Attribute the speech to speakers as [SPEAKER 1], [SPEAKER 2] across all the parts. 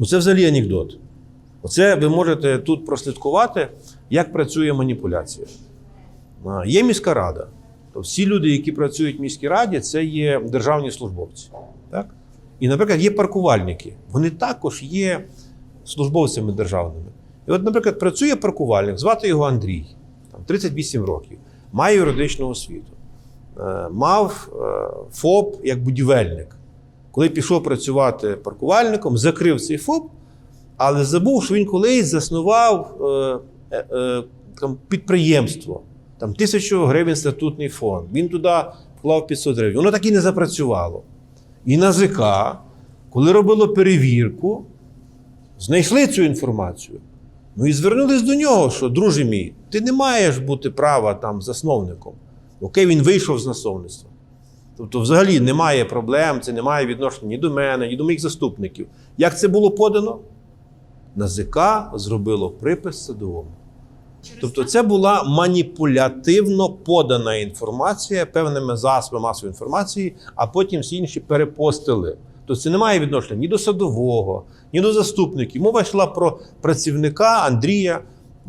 [SPEAKER 1] Ну це взагалі анекдот. Оце ви можете тут прослідкувати, як працює маніпуляція. Є міська рада. То всі люди, які працюють в міській раді, це є державні службовці. Так? І, наприклад, є паркувальники. Вони також є службовцями державними. І от, наприклад, працює паркувальник, звати його Андрій, там, 38 років, має юридичну освіту, е, мав е, ФОП як будівельник. Коли пішов працювати паркувальником, закрив цей ФОП, але забув, що він колись заснував е, е, е, там, підприємство, там тисячу гривень статутний фонд. Він туди вклав 500 гривень. Воно так і не запрацювало. І НАЗК, коли робило перевірку, знайшли цю інформацію. Ну і звернулись до нього, що, друже мій, ти не маєш бути права там засновником. Окей, він вийшов з насовництва. Тобто, взагалі немає проблем, це не має відношення ні до мене, ні до моїх заступників. Як це було подано? НАЗК зробило припис садовому. Тобто, це була маніпулятивно подана інформація певними засобами масової інформації, а потім всі інші перепостили. Тобто це не має відношення ні до садового, ні до заступників. Мова йшла про працівника Андрія,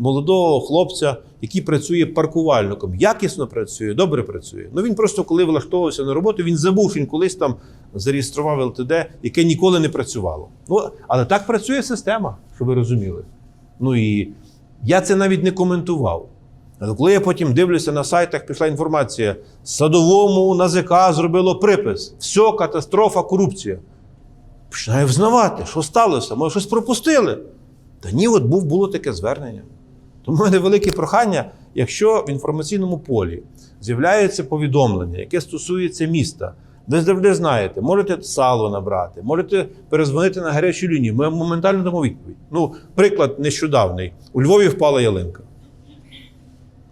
[SPEAKER 1] молодого хлопця, який працює паркувальником. Якісно працює, добре працює. Ну він просто коли влаштовувався на роботу, він забув, він колись там зареєстрував ЛТД, яке ніколи не працювало. Ну, але так працює система, щоб ви розуміли. Ну і я це навіть не коментував. Але коли я потім дивлюся на сайтах, пішла інформація: садовому НАЗК зробило припис. Все, катастрофа, корупція. Починаю взнавати, що сталося, може, щось пропустили. Та ні, от був, було таке звернення. Тому в мене велике прохання, якщо в інформаційному полі з'являється повідомлення, яке стосується міста, ви завжди знаєте, можете сало набрати, можете перезвонити на гарячу лінію. Ми моментально дамо відповідь. Ну, приклад нещодавний. У Львові впала ялинка.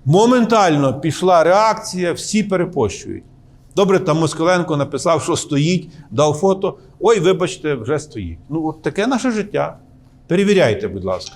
[SPEAKER 1] Моментально пішла реакція, всі перепощують. Добре, там Москаленко написав, що стоїть, дав фото. Ой, вибачте, вже стоїть. Ну, от таке наше життя. Перевіряйте, будь ласка.